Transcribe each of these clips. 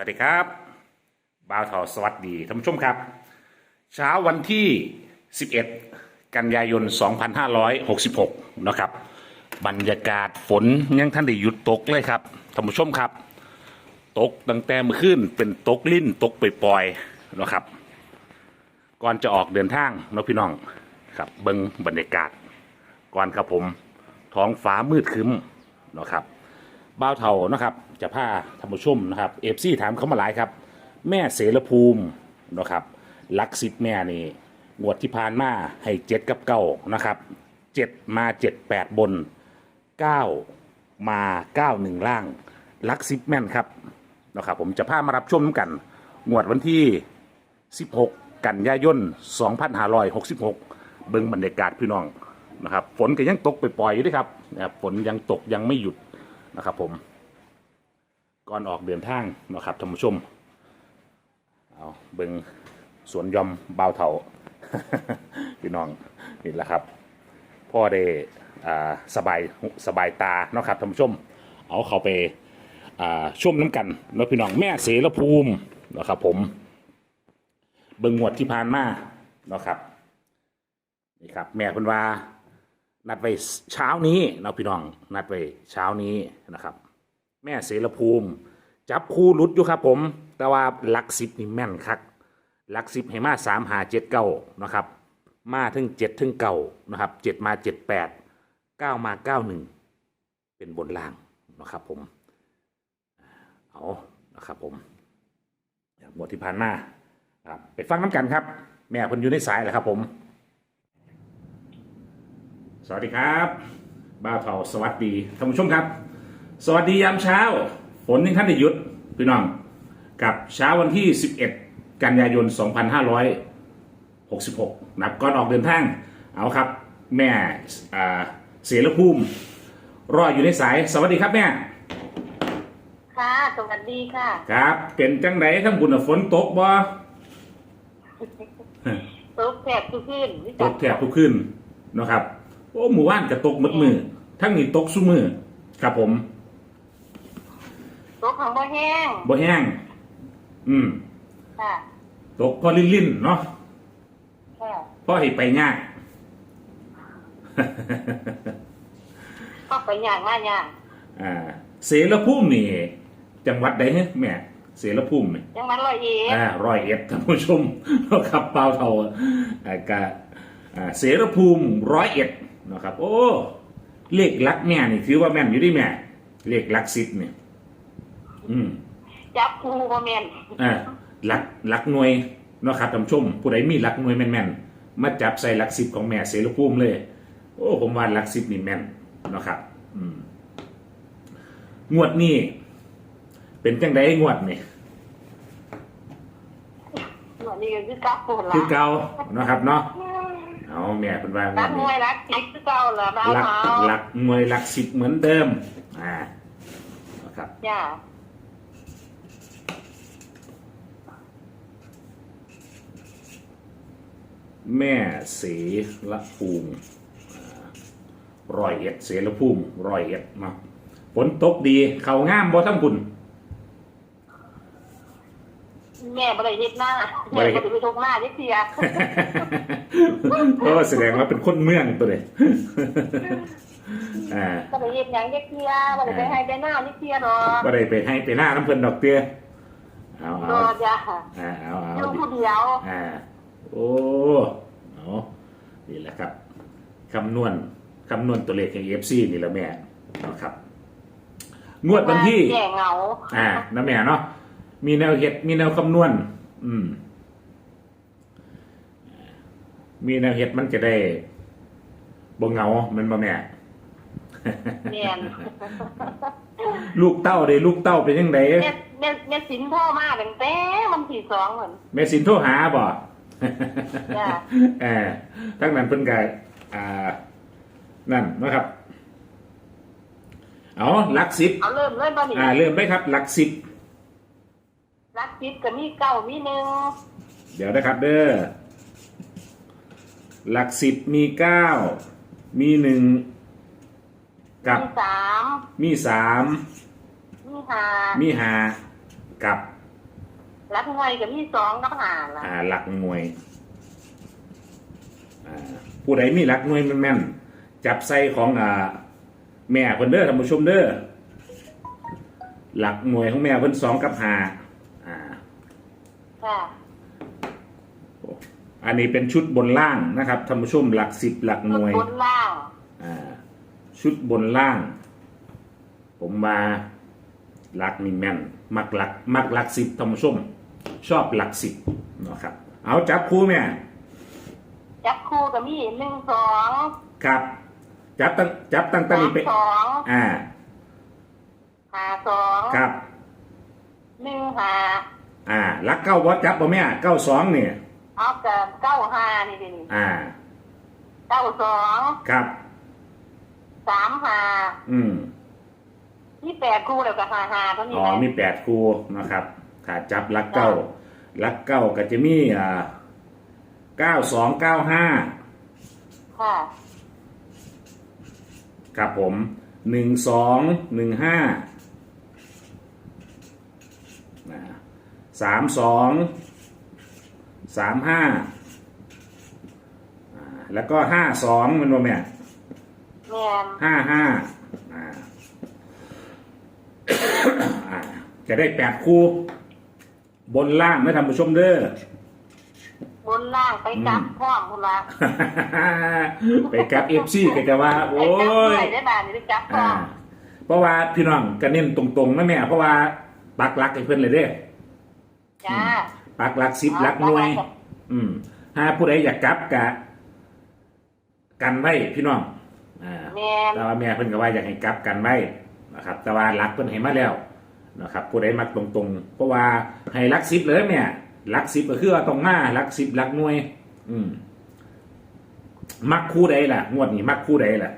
สวัสดีครับบ่าวทอสวัสดีท่านผู้ชมครับ เช้าวันที่ 11 กันยายน 2566 นะครับ บรรยากาศฝนยังท่านได้หยุดตกเลยครับท่านผู้ชมครับ ตกตั้งแต่เมื่อคืนเป็นตกลิ้นตกปล่อยๆนะครับ ก่อนจะออกเดินทางนะพี่น้องครับเบิ้งบรรยากาศ ก่อนครับผมท้องฟ้ามืดครึ้มนะครับ บ้าวเทานะครับ จะพาท่านผู้ชมนะครับเอฟซีถามเขามาหลายครับ แม่เสรภูมินะครับลักซิปแม่นี่งวดที่ผ่านมาให้เจ็ดกับเก้านะครับเจ็ดมาเจ็ดแปดบนเก้ามาเก้าหนึ่งล่างลักซิปแม่นครับนะครับ ผมจะพามารับชมกัน งวดวันที่ 16 กันยายน 2566 เบิ่งบรรยากาศพี่น้องนะครับ ฝนก็ยังตกไปปล่อยๆอยู่ด้วยครับนะครับ ฝนยังตกยังไม่หยุด นะครับผม ก่อนออกเดินทางนะครับท่านผู้ชมเอาเบิ่งสวนยอมเบาวเถาพี่น้องนี่แหละครับ พ่อได้อ่าสบายสบายตาเนาะครับท่านผู้ชม เอาเขาไปอ่าชมน้ำกันเนาะพี่น้องแม่เสรภูมินะครับผม เบิ่งงวดที่ผ่านมาเนาะครับนี่ครับ แม่เพิ่นว่า นัดไว้เช้านี้เนาะพี่น้องนัดไว้เช้านี้นะครับ แม่เสรภูมิ จับคู่หลุดอยู่ครับผม แต่ว่าหลักสิบนี่แม่นคักหลักสิบให้มาสามหาเจ็ดเก้านะครับ มาถึงเจ็ดถึงเก้านะครับเจ็ดมาเจ็ดแปดเก้ามาเก้าหนึ่งเป็นบนล่างนะครับผมเอานะครับผมหมวดที่ผ่านมาครับไปฟังน้ำกันครับ แม่เพิ่นอยู่ในสายแหละครับผม สวัสดีครับบ้าวเทาสวัสดีท่านผู้ชมครับ สวัสดียามเช้า ฝนยังท่านได้หยุดพี่น้อง กับเช้าวันที่ 11 กันยายน 2566 นับก่อนออกเดินทาง เอาครับ แม่อ่าเสรภูมิรออยู่ในสาย สวัสดีครับแม่ ค่ะ สวัสดีค่ะ ครับ เป็นจังไดทั้งบุญน่ะฝนตกบ่ตกแถบทุกขึ้นตกแถบทุกขึ้นเนาะครับ โอ้หมู่บ้านก็ตกหมดมือทั้งนี้ตกซุมือครับผมตกของบ่แห้งบ่แห้งอืมค่ะตกพอลิ่นๆเนาะค่ะพอให้ไปยากก็ไปย่างมาย่างอ่า เสรภูมินี่ จังหวัดใดฮะแม่เสรภูมินี่ยังมันลอยเอ็ดอ่าร้อยเอ็ดท่านผู้ชมนะครับเปล่าเท่าอ่ากะอ่าเสรภูมิร้อยเอ็ด นะครับ โอ้เลขหลักแม่นี่ถือว่าแม่นอยู่ดิแม่เลขหลักสิบเนี่ย อืมจับคูบ่แม่นอ่าหลักหลักหน่วยเนาะครับท่านผู้ชม ผู้ใดมีหลักหน่วยแม่นๆมาจับใส่หลักสิบของแม่เสรภูมิเลย โอ้ผมว่าหลักสิบนี่แม่นเนาะครับ อืมงวดนี้เป็นจังไดงวดนี่หน่วยนี้ก็คือกับปูละคือเก่าเนาะครับ เนาะ เอาแม่เป็นว่ารักมวยรักจิกคือเก่าล่ะดาวหลักเท้าหลักหน่วยหลักสิบเหมือนเดิม อ่าครับจ้าแม่เสรภูมิอ่าร้อยเอ็ดเสรภูมิรอยเอ็ดเนาฝนตกดี เขางามบ่ทั้งคุณ แม่บ่ได้เฮ็ดหน้าบ่แม่ได้เฮ็บ่ดได้ไปทุกหน้าจักเที่ยก็แสดงว่าเป็นคนเมืองตัวเลยอ่าบ่ได้เฮ็ดหยังจักเที่ยบ่ได้ไปให้ไปหน้าจักเที่ยหรอกก็ได้ไปให้ไปหน้าน้ำเพลินดอกเตี้ยเอารเอาอจ้าอ่าเอาเอาอยู่ดิผู้เดียวอ่าโอ้เอานี่แหละครับคำนวณคำนวณตัวเลขของเอฟซีนี่แหละแม่นะครับงวดวันที่แก่เหงาอ่านะแม่เนาะ มีแนวเห็ดมีแนวคำนวณ อืม มีแนวเห็ดมันจะได้บ่เหงาแมันบ่แม่แม่นลูกเต้าเด้ลูกเต้าเป็นยังไงแม่แม่แม่สินพ่อมาตั้งแต่วันที่สองเหมือนแม่สินโทรหาบ่จ้ะเออทั้งนั้นเพิ่นก็อ่า นั่นนะครับ เอาหลักสิบเอาเริ่มเลยบ่นี่อ่าเริ่มได้ครับ หลักสิบ รักจิตก็มีเก้ามีหนึ่งเดี๋ยวนะครับเด้อ หลักสิบมีเก้า มีหนึ่ง กับ มีสามมีสาม มีห้ามีห้ากับ รักหน่วยกับพี่สองกับหาล่ะอ่า หลักหน่วย อ่า ผู้ใดมีหลักหน่วยแม่นๆ จับใส่ของอ่า แม่เพิ่นเด้อท่านผู้ชมเด้อ หลักหน่วยของแม่เพิ่นสองกับห้าอ่า ค่ะ อันนี้เป็นชุดบนล่างนะครับท่านผู้ชมหลักสิบหลักหน่วย บนล่างอ่า ชุดบนล่าง ผมมาหลักนี่แม่นมักหลักมักหลักสิบท่านผู้ชม ชอบหลักสิบนะครับ เอาจับคู่แม่จับคู่กับพี่หนึ่งสองครับ จับตั้งจับตั้งตั้งสานี่มเป็นสองอ่าหาสองครับหนึ่งหา อ่าหลักเก้าวัดจับบ่แม่เก้าสองเนี่ยเอากับเก้าห้านี่ดิอ่าเก้าสองครับสามหาอืมนี่แปดคู่แล้วกับหาหาเท่านี้อ๋อนะมีแปดคู่นะครับถ้าจับหลักเก้าหลักเก้าก็จะมีอ่าเก้าสองเก้าห้าค่ะครับผมหนึ่งสองหนึ่งห้า สามสองสามห้าแล้วก็ห้าสองมันว่าแม่แม่นห้าห้าอ่าอ่าจะได้แปดคู่ บนล่างไม่ทำผู้ชมเด้อบนล่างไปกลับพร้อมคุณละไปกับเอฟซีก็จะว่าไปโอ้กลับยด้วยได้บานไปกลับพร้อ่าอมเพราะว่าพี่น้องก็เน้นตรงๆนะแม่ เพราะว่าปักหลักให้เพื่อนเลยเด้ จ้าปักหลักสิบหลักหน่วย อืมถ้าผู้ใดอยากกลับกะ กันไว้พี่น้องอ่าแม่นแต่ว่าแม่เพิ่นก็ว่าอยากให้กลับกันไว้นะครับ แต่ว่าหลักเพิ่นให้มาแล้วนะครับ ผู้ใดมักตรงๆ เพราะว่าให้หลักสิบเลยแม่หลักสิบก็คือว่าตรงหน้าหลักสิบหลักหน่วย อืม มักคู่ใดล่ะ งวดนี้มักคู่ใดล่ะ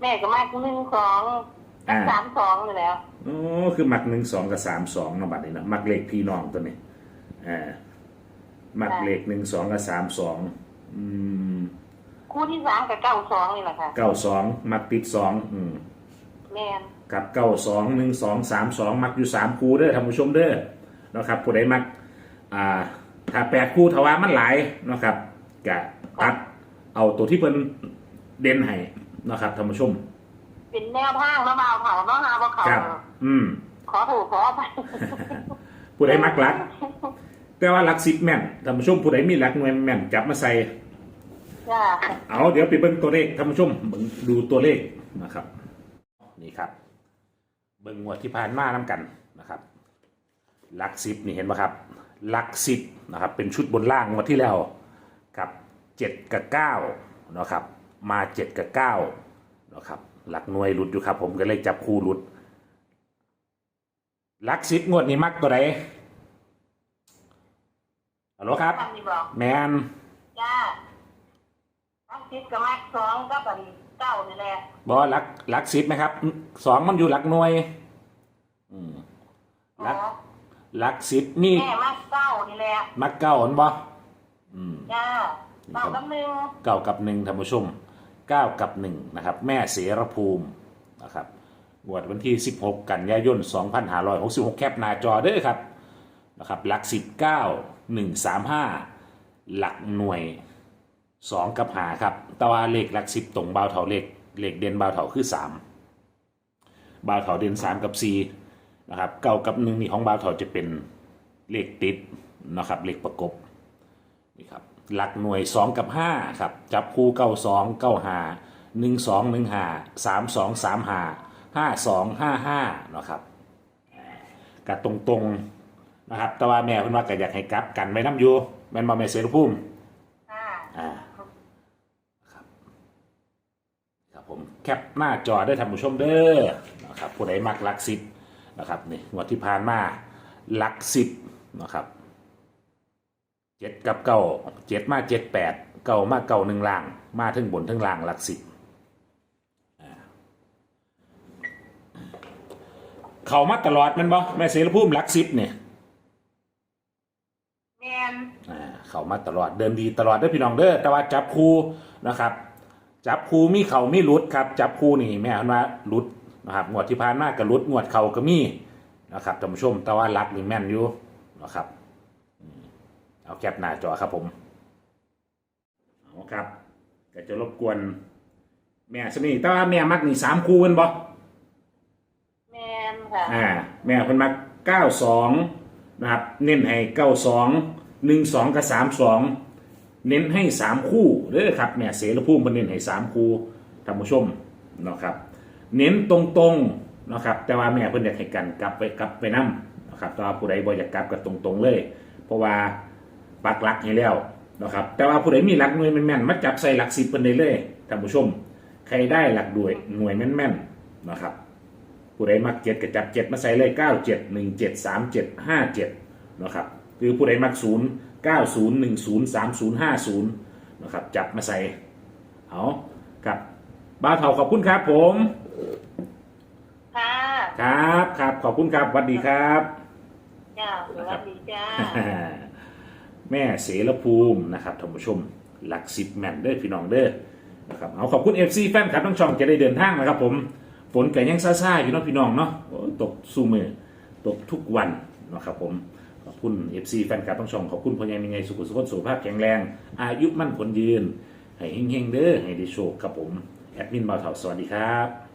แม่ก็มากหนึ่งสองกับอ่า สามสองอยู่แล้ว โอ้คือมักหนึ่งสองกับสามสองเนาะบัดนี้เนาะมักเลขพี่น้องตัวนี้อ่ามักเลขหนึ่งสองกับสามสองอืมคู่ที่สามกับเก้าสองนี่แหละค่ะเก้าสองมักติดสองอืมแม่นกับเก้าสองหนึ่งสองสามสองมักอยู่สามคู่เด้อท่านผู้ชมเด้อนะครับผู้ใดมักอ่าถ้าแปดคู่ทว่ามันหลายเนาะครับกะตัดเอาตัวที่เพิ่นเด่นให้เนาะครับท่านผู้ชม เป็นแนวทางแล้วมาเอาเขาเนาะฮะว่าเขา ครับ อืม ขอถูกขอไปผู้ใดมักหลัก แต่ว่าหลักสิบแม่นท่านผู้ชมผู้ใดมีหลักหน่วยแม่นจับมาใส่ จ้าเอาเดี๋ยวไปเบิ่งตัวเลขท่านผู้ชมเบิ่งดูตัวเลขนะครับ นี่ครับ เบิ่งงวดที่ผ่านมาน้กันนะครับหลักสิบนี่เห็นไหมครับหลักสิบนะครับเป็นชุดบนล่างงวดที่แล้วครับเจ็ดกับเก้านะครับมาเจ็ดกับเก้านะครับหลักหน่วยหลุดอยู่ครับผมก็เลยจับคู่หลุดห ลักสิบงวดนี้มักตัวไหนฮัลโหลครับทำนี่บอกแมนจ้ามักคิดกับมักสองก็ปฏิเก้านี่แหละบอหลักหลักสิบไหมครับสองมันอยู่หลักหน่วย อืมหลักอ๋อหลักสิบนี่ แม่มักเก้านี่แหละมักเก้าเห็นบ่อืม จ้าเก้ากับหนึ่งเก้ากับหนึ่งท่านผู้ชมเก้ากับหนึ่งนะครับ แม่เสรภูมินะครับ งวดวันที่ 16 กันยายน 2566 แคปหน้าจอเด้อครับนะครับหลักสิบเก้าหนึ่งสามห้าหลักหน่วยสองกับหาครับแตว่าเลขหลักสิบตรงบาวเถาเลขเลขเด่นบาวเถาคือสามบาวเถาเด่นสามกับสี่นะครับเก้ากับหนึ่งนี่ของบาวเถาจะเป็นเลขติดนะครับเลขประกบนี่ครับหลักหน่วย 2 กับ 5 ครับ จับคู่เก้าสองเก้า ห้าหนึ่งสองหนึ่งห้าสามสองสามห้าห้าสองห้าห้าเนาะครับกัดตรงๆนะครับ แต่ว่าแม่เพิ่นว่าก็อยากให้กลับกันไว้น้ำอยู่แม่นบ่แม่เสรภูมิอ่าอ่าครับครับผมแคปหน้าจอได้ท่านผู้ชมเด้อนะครับผู้ใดมักหลักสิบนะครับนี่งวดที่ผ่านมาหลักสิบนะครับเจ็ดกับเก้าเจ็ดมาเจ็ดแปดเก้ามาเก้าหนึ่งล่าง มาถึงบนถึงล่างหลักสิบอ่า เขามาตลอดแมันบ่แม่เสรภูมิหลักสิบเนี่ยแม่นอ่าเขามาตลอดเดินดีตลอดเด้อพี่น้องเด้อแต่ว่าจับคู่นะครับ จับคู่มีเขามีหลุดครับ จับคู่นี่แม่เห็นว่าหลุดนะครับงวดที่ผ่านมาก็หลุดงวดเขาก็มีนะครับท่านผู้ชมแต่ว่ารักนี่แม่นอยู่นะครับอืมเอาแคปหน้าจอครับผมเอาครับก็จะรบกวนแม่สนี่แต่ว่าแม่มักนี่สามคู่แมันบ่แมน ค่ะอ่าแม่เพิ่นมักเก้าสองนะครับเน้นให้เก้าสองหนึ่งสองกับสามสองเน้นให้สามคู่เด้อครับแม่เสรภูมิเพิ่นเน้นให้สามคู่ท่านผู้ชมเนาะครับ เน้นตรงๆเนาะครับแต่ว่าแม่เพิ่นอยากให้กันกลับไปกลับไปนํนะครับแต่ว่าผู้ใดบ่อยากกลับก็ตรงๆเลย เพราะว่าปักหลักให้แล้วนะครับแต่ว่าผู้ใดมีหลักหน่วยแม่นๆมาจับใส่หลักสิบเพิ่นได้เลยท่านผู้ชม ใครได้หลักด้วยหน่วยแม่นๆนะครับ ผู้ใดมักเจ็ดก็จับเจ็ดมาใส่เลยเก้าเจ็ดหนึ่งเจ็ดสามเจ็ดห้าเจ็ดนะครับหรือผู้ใดมักศูนย์เก้าศูนย์หนึ่งศูนย์สามศูนย์ห้าศูนย์นะครับจับมาใส่เอาครับบ้าวเถาขอบคุณครับผมค่ะครับครับขอบคุณครับสวัสดีครับจ้าสวัสดีจ้าแม่เสรภูมินะครับท่านผู้ชมหลักสิบแมนเด้อพี่น้องเด้อนะครับเอาขอบคุณ FC แฟนคลับทั้งช่องจะได้เดินทางนะครับผม ฝนก็ยังซ่าๆอยู่เนาะพี่น้องเนาะตกสู้มือตกทุกวันนะครับผมขอบคุณเอฟซีแฟนคลับทั้งช่องขอบคุณพอยังมีไงสุขสุขสุขภาพแข็งแรง อายุมั่นผลยืน ให้เฮงๆเด้อให้ได้โชคครับผม แอดมินบ่าวเถาสวัสดีครับ